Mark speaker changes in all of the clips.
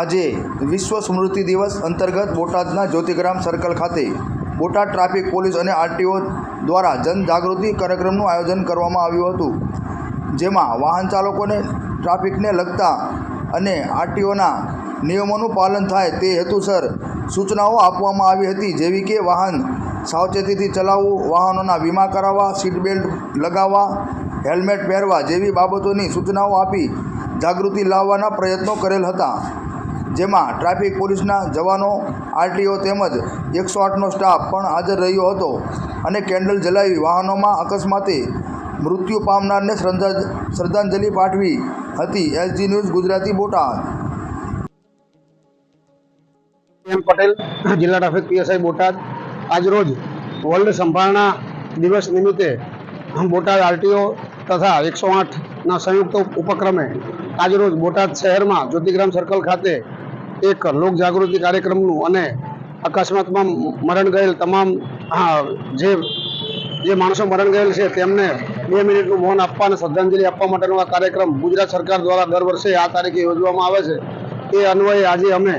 Speaker 1: આજે વિશ્વ સ્મૃતિ દિવસ અંતર્ગત બોટાદના જ્યોતિગ્રામ સર્કલ ખાતે બોટાદ ટ્રાફિક પોલીસ અને આરટીઓ દ્વારા જનજાગૃતિ કાર્યક્રમનું આયોજન કરવામાં આવ્યું હતું, જેમાં વાહન ચાલકોને ટ્રાફિકને લગતા અને આરટીઓના નિયમોનું પાલન થાય તે હેતુસર સૂચનાઓ આપવામાં આવી હતી, જેવી કે વાહન સાવચેતીથી ચલાવવું, વાહનોના વીમા કરાવવા સીટ બેલ્ટ લગાવવા, હેલ્મેટ પહેરવા જેવી બાબતોની સૂચનાઓ આપી જાગૃતિ લાવવાના પ્રયત્નો કરેલ હતા. જેમાં ટ્રાફિક પોલીસના જવાનો, આરટીઓ તેમજ એકસો આઠનો સ્ટાફ પણ હાજર રહ્યો હતો અને કેન્ડલ જલાવી વાહનોમાં અકસ્માતે મૃત્યુ પામનારને શ્રદ્ધા, શ્રદ્ધાંજલિ પાઠવી હતી એસજી ન્યૂઝ ગુજરાતી બોટાદ.
Speaker 2: પટેલ, જિલ્લા ટ્રાફિક પીએસઆઈ બોટાદ. આજરોજ વર્લ્ડ સંભાળના દિવસ નિમિત્તે બોટાદ આરટીઓ તથા એકસો આઠના સંયુક્ત ઉપક્રમે આજરોજ બોટાદ શહેરમાં જ્યોતિગ્રામ સર્કલ ખાતે એક લોક જાગૃતિ કાર્યક્રમનું અને અકસ્માતમાં મરણ ગયેલ તમામ જે જે માણસો મરણ ગયેલ છે, તેમને બે મિનિટનું મૌન આપવા અને શ્રદ્ધાંજલિ આપવા માટેનો આ કાર્યક્રમ ગુજરાત સરકાર દ્વારા દર વર્ષે આ તારીખે યોજવામાં આવે છે. તે અન્વયે આજે અમે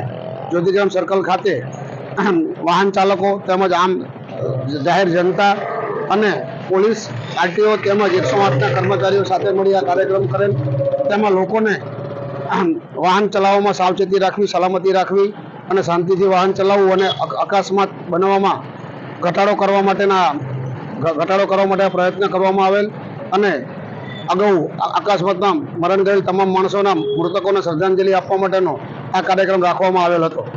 Speaker 2: જ્યોતિગ્રામ સર્કલ ખાતે વાહન ચાલકો તેમજ આમ જાહેર જનતા અને પોલીસ આરટીઓ તેમજ એકસો આઠના કર્મચારીઓ સાથે મળી આ કાર્યક્રમ કરેલ. તેમાં લોકોને વાહન ચલાવવામાં સાવચેતી રાખવી, સલામતી રાખવી અને શાંતિથી વાહન ચલાવવું અને અક- અકસ્માત બનાવવામાં ઘટાડો કરવા માટેના ઘટાડો કરવા માટે પ્રયત્ન કરવામાં આવેલ અને અગાઉ અકસ્માતમાં મરણ ગયેલ તમામ માણસોના મૃતકોને શ્રદ્ધાંજલિ આપવા માટેનો આ કાર્યક્રમ રાખવામાં આવેલ હતો.